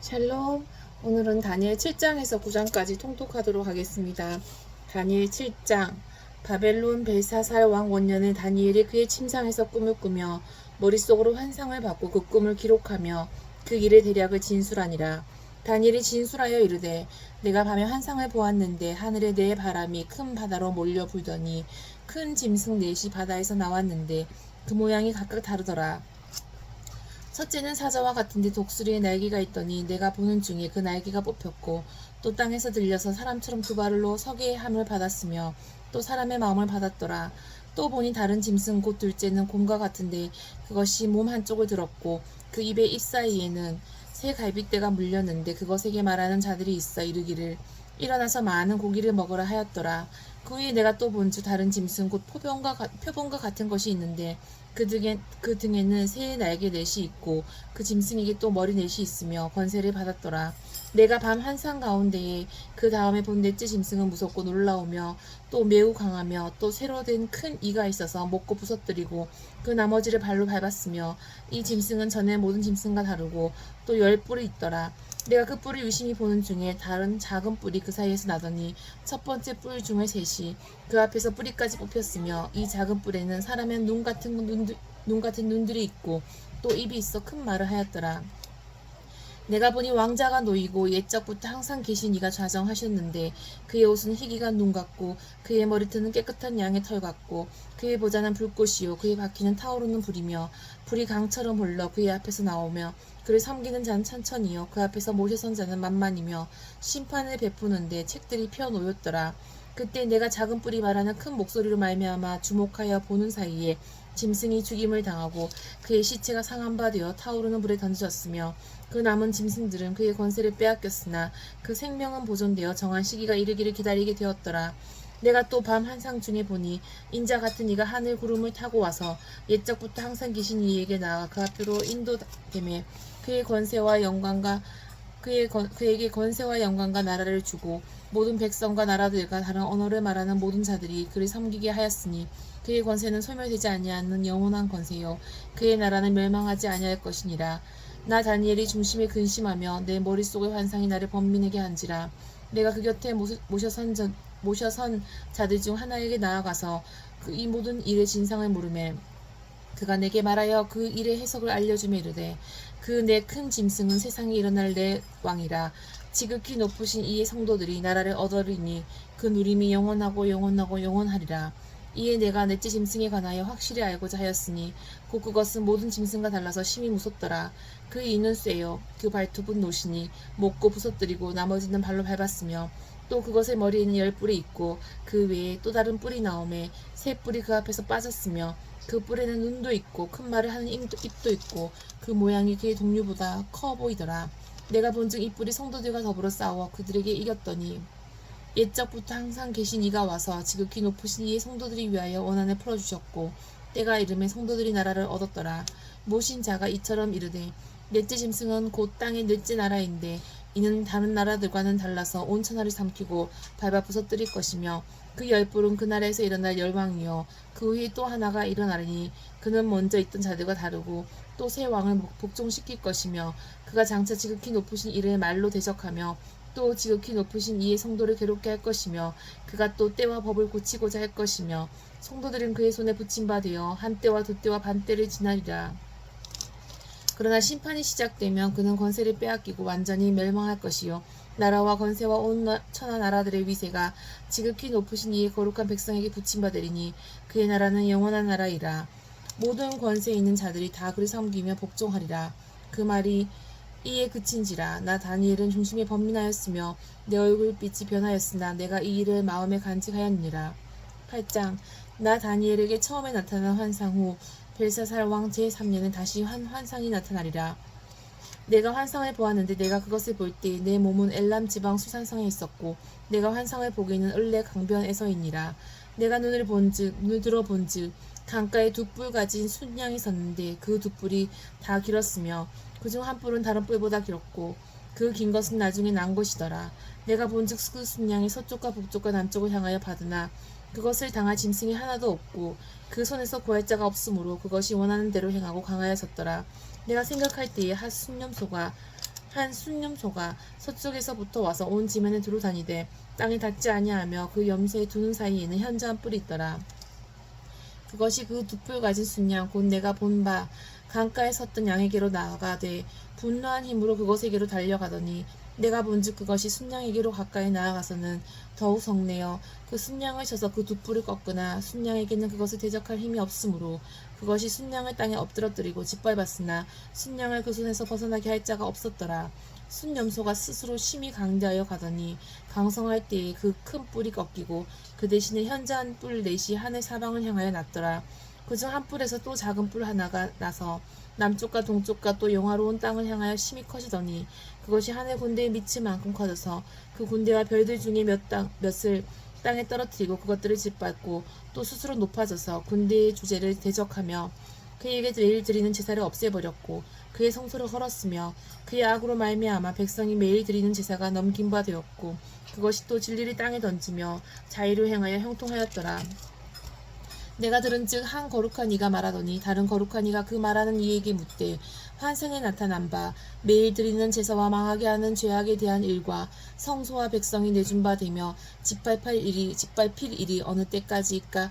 샬롬. 오늘은 다니엘 7장에서 9장까지 통독하도록 하겠습니다. 다니엘 7장. 바벨론 벨사살 왕 원년에 다니엘이 그의 침상에서 꿈을 꾸며 머릿속으로 환상을 받고 그 꿈을 기록하며 그 일의 대략을 진술하니라. 다니엘이 진술하여 이르되 내가 밤에 환상을 보았는데 하늘에 네 바람이 큰 바다로 몰려 불더니 큰 짐승 넷이 바다에서 나왔는데 그 모양이 각각 다르더라. 첫째는 사자와 같은데 독수리의 날개가 있더니 내가 보는 중에 그 날개가 뽑혔고 또 땅에서 들려서 사람처럼 두 발로 서게 함을 받았으며 또 사람의 마음을 받았더라. 또 보니 다른 짐승 곧 둘째는 곰과 같은데 그것이 몸 한쪽을 들었고 그 입의 입 사이에는 새 갈빗대가 물렸는데 그것에게 말하는 자들이 있어 이르기를 일어나서 많은 고기를 먹으라 하였더라. 그 후에 내가 또 본즉 다른 짐승 곧 포병과 가- 표본과 같은 것이 있는데 그 등에 그 등에는 새의 날개 넷이 있고 그 짐승에게 또 머리 넷이 있으며 권세를 받았더라. 내가 밤 환상 가운데에 그 다음에 본 넷째 짐승은 무섭고 놀라우며 또 매우 강하며 또 새로 된 큰 이가 있어서 먹고 부서뜨리고 그 나머지를 발로 밟았으며 이 짐승은 전에 모든 짐승과 다르고 또 열 뿔이 있더라. 내가 그 뿔을 유심히 보는 중에 다른 작은 뿔이 그 사이에서 나더니 첫 번째 뿔 중에 셋이 그 앞에서 뿌리까지 뽑혔으며 이 작은 뿔에는 사람의 눈 같은 눈, 눈 같은 눈들이 있고 또 입이 있어 큰 말을 하였더라. 내가 보니 왕자가 놓이고 옛적부터 항상 계신 이가 좌정하셨는데 그의 옷은 희귀한 눈 같고 그의 머리털은 깨끗한 양의 털 같고 그의 보자는 불꽃이요 그의 바퀴는 타오르는 불이며 불이 강처럼 흘러 그의 앞에서 나오며 그를 섬기는 자는 천천히요 그 앞에서 모셔 선 자는 만만이며 심판을 베푸는데 책들이 펴 놓였더라 그때 내가 작은 뿔이 말하는 큰 목소리로 말미암아 주목하여 보는 사이에 짐승이 죽임을 당하고 그의 시체가 상한 바 되어 타오르는 불에 던져졌으며 그 남은 짐승들은 그의 권세를 빼앗겼으나 그 생명은 보존되어 정한 시기가 이르기를 기다리게 되었더라. 내가 또 밤 한상 중에 보니 인자 같은 이가 하늘 구름을 타고 와서 옛적부터 항상 계신 이에게 나아 그 앞으로 인도됨에 그의 권세와 영광과 그의 건- 그에게 권세와 영광과 나라를 주고 모든 백성과 나라들과 다른 언어를 말하는 모든 자들이 그를 섬기게 하였으니 그의 권세는 소멸되지 아니하는 영원한 권세요. 그의 나라는 멸망하지 아니할 것이니라. 나 다니엘이 중심에 근심하며 내 머릿속의 환상이 나를 번민하게 한지라. 내가 그 곁에 모셔- 모셔선 자, 모셔선 자들 중 하나에게 나아가서 그 이 모든 일의 진상을 물으매 그가 내게 말하여 그 일의 해석을 알려주며 이르되 그 내 큰 짐승은 세상에 일어날 내 왕이라. 지극히 높으신 이의 성도들이 나라를 얻으리니 그 누림이 영원하고 영원하고 영원하리라. 이에 내가 넷째 짐승에 관하여 확실히 알고자 하였으니 곧 그것은 모든 짐승과 달라서 심히 무섭더라. 그 이는 쇠요. 그 발톱은 노시니 먹고 부서뜨리고 나머지는 발로 밟았으며 또 그것의 머리에는 열 뿔이 있고 그 외에 또 다른 뿔이 나오매 새 뿔이 그 앞에서 빠졌으며 그 뿔에는 눈도 있고 큰 말을 하는 입도, 있고 그 모양이 그의 동류보다 커 보이더라. 내가 본즉 이 뿔이 성도들과 더불어 싸워 그들에게 이겼더니 옛적부터 항상 계신 이가 와서 지극히 높으신 이의 성도들이 위하여 원한을 풀어주셨고 때가 이름에 성도들이 나라를 얻었더라. 모신 자가 이처럼 이르되 넷째 짐승은 곧 땅의 넷째 나라인데 이는 다른 나라들과는 달라서 온 천하를 삼키고 밟아 부서뜨릴 것이며 그 열불은 그 나라에서 일어날 열왕이요. 그 후에 또 하나가 일어나리니 그는 먼저 있던 자들과 다르고 또 새 왕을 복- 복종시킬 것이며 그가 장차 지극히 높으신 이를 말로 대적하며 또 지극히 높으신 이의 성도를 괴롭게 할 것이며 그가 또 때와 법을 고치고자 할 것이며 성도들은 그의 손에 붙임 바 되어 한 때와 두 때와 반 때를 지나리라 그러나 심판이 시작되면 그는 권세를 빼앗기고 완전히 멸망할 것이요. 나라와 권세와 온 나- 천하 나라들의 위세가 지극히 높으신 이의 거룩한 백성에게 붙임받으리니 그의 나라는 영원한 나라이라. 모든 권세 있는 자들이 다 그를 섬기며 복종하리라. 그 말이 이에 그친지라. 나 다니엘은 중심에 번민하였으며 내 얼굴빛이 변하였으나 내가 이 일을 마음에 간직하였느니라. 8장. 나 다니엘에게 처음에 나타난 환상 후 벨사살 왕 제3년에 다시 한 환상이 나타나리라. 내가 환상을 보았는데 내가 그것을 볼 때 내 몸은 엘람 지방 수산성에 있었고 내가 환상을 보기는 을레 강변에서이니라. 내가 눈을 본즉 눈을 들어 본즉 강가에 두 뿔 가진 순양이 섰는데 그 두 뿔이 다 길었으며 그 중 한 뿔은 다른 뿔보다 길었고 그 긴 것은 나중에 난 것이더라. 내가 본즉 그 순양이 서쪽과 북쪽과 남쪽을 향하여 받으나 그것을 당할 짐승이 하나도 없고 그 손에서 구할 자가 없으므로 그것이 원하는 대로 행하고 강하여 섰더라 내가 생각할 때에 한 순념소가 한 순념소가 서쪽에서부터 와서 온 지면에 두루 다니되 땅에 닿지 아니하며 그 염소의 두눈 사이에는 현저한 뿔이 있더라. 그것이 그 두 뿔 가진 순양 곧 내가 본 바 강가에 섰던 양에게로 나아가되 분노한 힘으로 그것에게로 달려가더니 내가 본즉 그것이 순양에게로 가까이 나아가서는 더욱 성내어 그 순양을 쳐서 그 두 뿔을 꺾으나 순양에게는 그것을 대적할 힘이 없으므로 그것이 순양을 땅에 엎드러뜨리고 짓밟았으나 순양을 그 손에서 벗어나게 할 자가 없었더라. 순염소가 스스로 심히 강대하여 가더니 강성할 때에 그 큰 뿔이 꺾이고 그 대신에 현저한 뿔 넷이 하늘 사방을 향하여 났더라. 그중 한 뿔에서 또 작은 뿔 하나가 나서 남쪽과 동쪽과 또 영화로운 땅을 향하여 심히 커지더니 그것이 하늘 군대의 미치만큼 커져서 그 군대와 별들 중에 몇 땅, 몇을 땅에 떨어뜨리고 그것들을 짓밟고 또 스스로 높아져서 군대의 주제를 대적하며 그에게 매일 드리는 제사를 없애버렸고 그의 성소를 헐었으며 그의 악으로 말미암아 백성이 매일 드리는 제사가 넘긴 바 되었고 그것이 또 진리를 땅에 던지며 자의로 행하여 형통하였더라. 내가 들은즉 한 거룩한 이가 말하더니 다른 거룩한 이가 그 말하는 이에게 묻되 환생에 나타난 바 매일 드리는 제사와 망하게 하는 죄악에 대한 일과 성소와 백성이 내준 바 되며 짓밟힐 일이 짓밟힐 일이 어느 때까지일까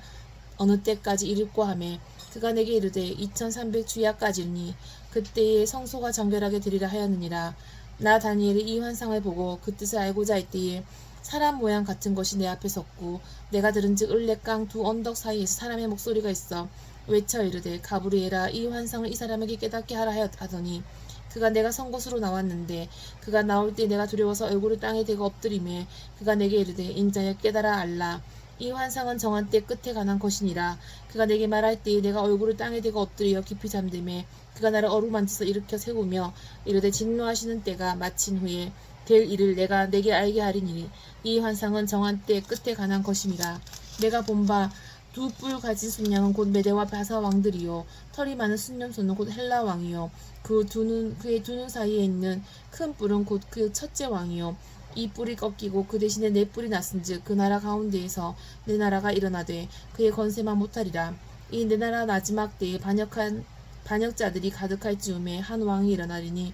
어느 때까지 이를꼬 하매 그가 내게 이르되 2300 주야까지니 그때에 성소가 정결하게 되리라 하였느니라. 나 다니엘이 이 환상을 보고 그 뜻을 알고자 할 때에 사람 모양 같은 것이 내 앞에 섰고 내가 들은즉 을레강 두 언덕 사이에서 사람의 목소리가 있어 외쳐 이르되 가브리엘아 이 환상을 이 사람에게 깨닫게 하라 하더니 그가 내가 선 곳으로 나왔는데 그가 나올 때 내가 두려워서 얼굴을 땅에 대고 엎드리매 그가 내게 이르되 인자여 깨달아 알라. 이 환상은 정한 때 끝에 관한 것이니라. 그가 내게 말할 때에 내가 얼굴을 땅에 대고 엎드려 깊이 잠들매 그가 나를 어루만져서 일으켜 세우며 이르되 진노하시는 때가 마친 후에 될 일을 내가 내게 알게 하리니 이 환상은 정한 때 끝에 관한 것임이라. 내가 본바 두 뿔 가진 순양은 곧 메대와 바사 왕들이요. 털이 많은 순념소는 곧 헬라 왕이요. 그 두 눈 그의 두 눈 사이에 있는 큰 뿔은 곧 그 첫째 왕이요. 이 뿔이 꺾이고 그 대신에 네 뿔이 났은즉 그 나라 가운데에서 내 나라가 일어나되 그의 건세만 못하리라. 이 내 나라 마지막 때에 반역한 반역자들이 가득할 즈음에 한 왕이 일어나리니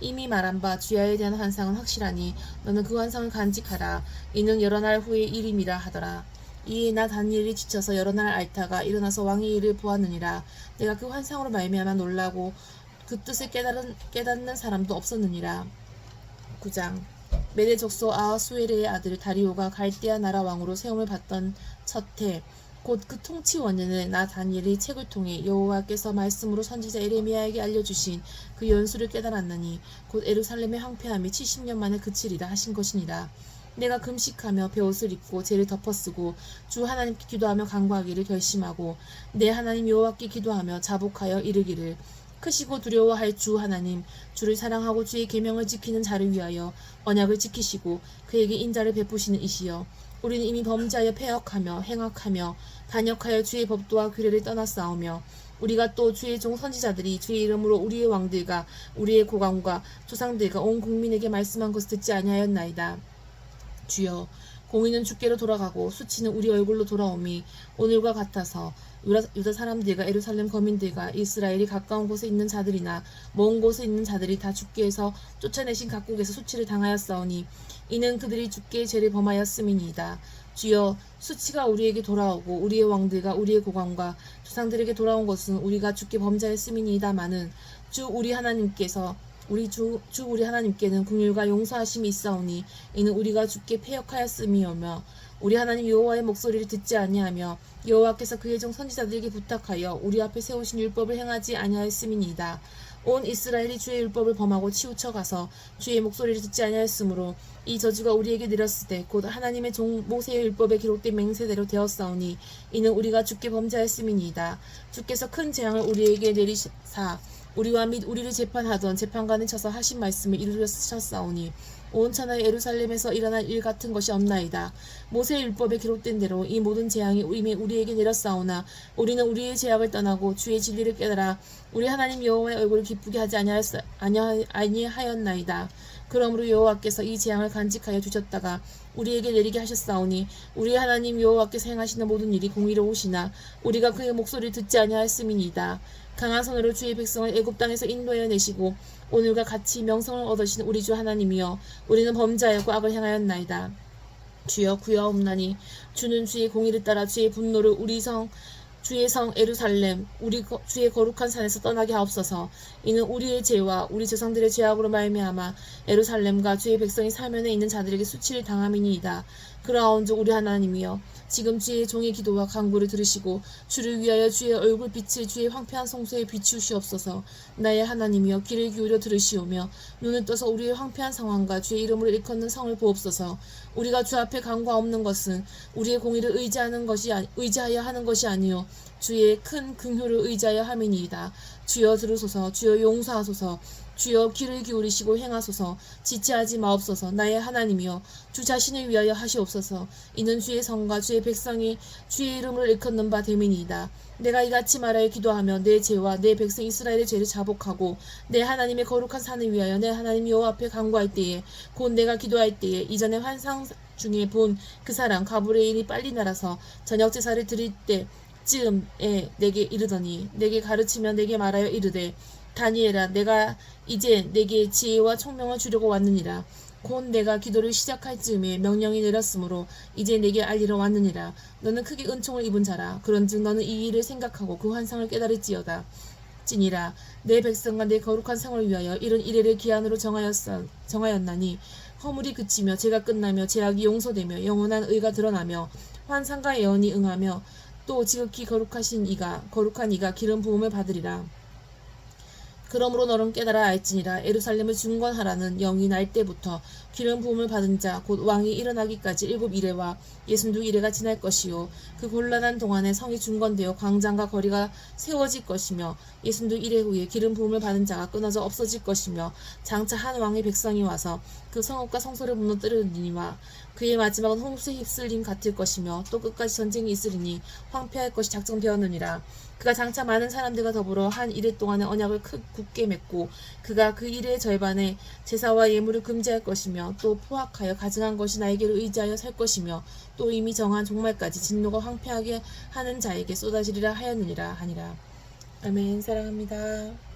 이미 말한 바 주야에 대한 환상은 확실하니 너는 그 환상을 간직하라. 이는 여러 날 후의 일임이라 하더라. 이에 나 다니엘이 지쳐서 여러 날 앓다가 일어나서 왕의 일을 보았느니라. 내가 그 환상으로 말미암아 놀라고 그 뜻을 깨달은, 깨닫는 사람도 없었느니라. 9장 메대 적소 아하수에르의 아들 다리오가 갈대아 나라 왕으로 세움을 받던 첫해 곧 그 통치 원년에 나 다니엘이 책을 통해 여호와께서 말씀으로 선지자 에레미야에게 알려주신 그 연수를 깨달았느니 곧 에루살렘의 황폐함이 70년 만에 그치리라 하신 것이니라. 내가 금식하며 베옷을 입고 죄를 덮어쓰고 주 하나님께 기도하며 간구하기를 결심하고 내 하나님 여호와께 기도하며 자복하여 이르기를 크시고 두려워할 주 하나님 주를 사랑하고 주의 계명을 지키는 자를 위하여 언약을 지키시고 그에게 인자를 베푸시는 이시여 우리는 이미 범죄하여 폐역하며 행악하며 반역하여 주의 법도와 규례를 떠나 싸우며 우리가 또 주의 종 선지자들이 주의 이름으로 우리의 왕들과 우리의 고관과 조상들과 온 국민에게 말씀한 것을 듣지 아니하였나이다. 주여 공의는 주께로 돌아가고 수치는 우리 얼굴로 돌아오미 오늘과 같아서 유다, 사람들과 에루살렘 거민들과 이스라엘이 가까운 곳에 있는 자들이나 먼 곳에 있는 자들이 다 주께에서 쫓아내신 각국에서 수치를 당하였사오니 이는 그들이 주께의 죄를 범하였음이니이다. 주여 수치가 우리에게 돌아오고 우리의 왕들과 우리의 고관과 조상들에게 돌아온 것은 우리가 주께 범죄했음이니이다마는 주 우리 하나님께서 우리 주, 주 우리 하나님께는 긍휼과 용서하심이 있사오니 이는 우리가 주께 패역하였음이오며 우리 하나님 여호와의 목소리를 듣지 아니하며 여호와께서 그의 종 선지자들에게 부탁하여 우리 앞에 세우신 율법을 행하지 아니하였음이니이다. 온 이스라엘이 주의 율법을 범하고 치우쳐 가서 주의 목소리를 듣지 아니하였으므로 이 저주가 우리에게 내렸을 때 곧 하나님의 종 모세의 율법에 기록된 맹세대로 되었사오니 이는 우리가 주께 범죄하였음이니이다. 주께서 큰 재앙을 우리에게 내리사 우리와 및 우리를 재판하던 재판관을 쳐서 하신 말씀을 이루셨사오니 온 천하의 예루살렘에서 일어난 일 같은 것이 없나이다. 모세 율법에 기록된 대로 이 모든 재앙이 이미 우리에게 내렸사오나 우리는 우리의 죄악을 떠나고 주의 진리를 깨달아 우리 하나님 여호와의 얼굴을 기쁘게 하지 아니하였- 아니하- 아니하였나이다. 그러므로 여호와께서 이 재앙을 간직하여 주셨다가 우리에게 내리게 하셨사오니 우리 하나님 여호와께서 행하시는 모든 일이 공의로우시나 우리가 그의 목소리를 듣지 아니하였음이니이다. 강한 손으로 주의 백성을 애굽 땅에서 인도하여 내시고 오늘과 같이 명성을 얻으신 우리 주 하나님이여 우리는 범죄하였고 악을 행하였나이다. 주여 구여옵나니 주는 주의 공의를 따라 주의 분노를 우리 성 주의 성 에루살렘 우리 거- 주의 거룩한 산에서 떠나게 하옵소서 이는 우리의 죄와 우리 조상들의 죄악으로 말미암아 에루살렘과 주의 백성이 사면에 있는 자들에게 수치를 당함이니이다 그러하온즉 우리 하나님이여. 지금 주의 종의 기도와 간구를 들으시고 주를 위하여 주의 얼굴 빛을 주의 황폐한 성소에 비추시옵소서. 나의 하나님이여 귀를 기울여 들으시오며 눈을 떠서 우리의 황폐한 상황과 주의 이름으로 일컫는 성을 보옵소서. 우리가 주 앞에 간과 없는 것은 우리의 공의를 의지하는 것이 아니- 의지하여 하는 것이 아니요. 주의 큰 긍휼을 의지하여 함이니이다. 주여 들으소서 주여 용서하소서 주여 귀를 기울이시고 행하소서. 지체하지 마옵소서. 나의 하나님이여 주 자신을 위하여 하시옵소서. 이는 주의 성과 주의 백성이 주의 이름을 일컫는 바 됨이니이다. 내가 이같이 말하여 기도하며 내 죄와 내 백성 이스라엘의 죄를 자복하고 내 하나님의 거룩한 산을 위하여 내 하나님 여호와 앞에 간구할 때에 곧 내가 기도할 때에 이전에 환상 중에 본 그 사람 가브레일이 빨리 날아서 저녁 제사를 드릴 때 쯤에 내게 이르더니 내게 가르치며 내게 말하여 이르되 다니엘아 내가 이제 내게 지혜와 총명을 주려고 왔느니라. 곧 내가 기도를 시작할 즈음에 명령이 내렸으므로 이제 내게 알리러 왔느니라. 너는 크게 은총을 입은 자라. 그런즉 너는 이 일을 생각하고 그 환상을 깨달을지어다. 찌니라 내 백성과 내 거룩한 성을 위하여 이런 이래를 기한으로 정하였, 정하였나니 허물이 그치며 죄가 끝나며 죄악이 용서되며 영원한 의가 드러나며 환상과 예언이 응하며 또 지극히 거룩하신 이가 거룩한 이가 기름 부음을 받으리라 그러므로 너는 깨달아 알지니라. 에루살렘을 중건하라는 영이 날 때부터 기름 부음을 받은 자 곧 왕이 일어나기까지 일곱 이래와 예순두 이래가 지날 것이요. 그 곤란한 동안에 성이 중건되어 광장과 거리가 세워질 것이며 예순두 이래 후에 기름 부음을 받은 자가 끊어져 없어질 것이며 장차 한 왕의 백성이 와서 그 성읍과 성소를 무너뜨리니와 그의 마지막은 홍수에 휩쓸림 같을 것이며 또 끝까지 전쟁이 있으리니 황폐할 것이 작정되었느니라. 그가 장차 많은 사람들과 더불어 한 이래 동안의 언약을 크, 굳게 맺고 그가 그 일의 절반에 제사와 예물을 금지할 것이며 또 포악하여 가증한 것이 나에게로 의지하여 살 것이며 또 이미 정한 종말까지 진노가 황폐하게 하는 자에게 쏟아지리라 하였느니라 하니라. 아멘. 사랑합니다.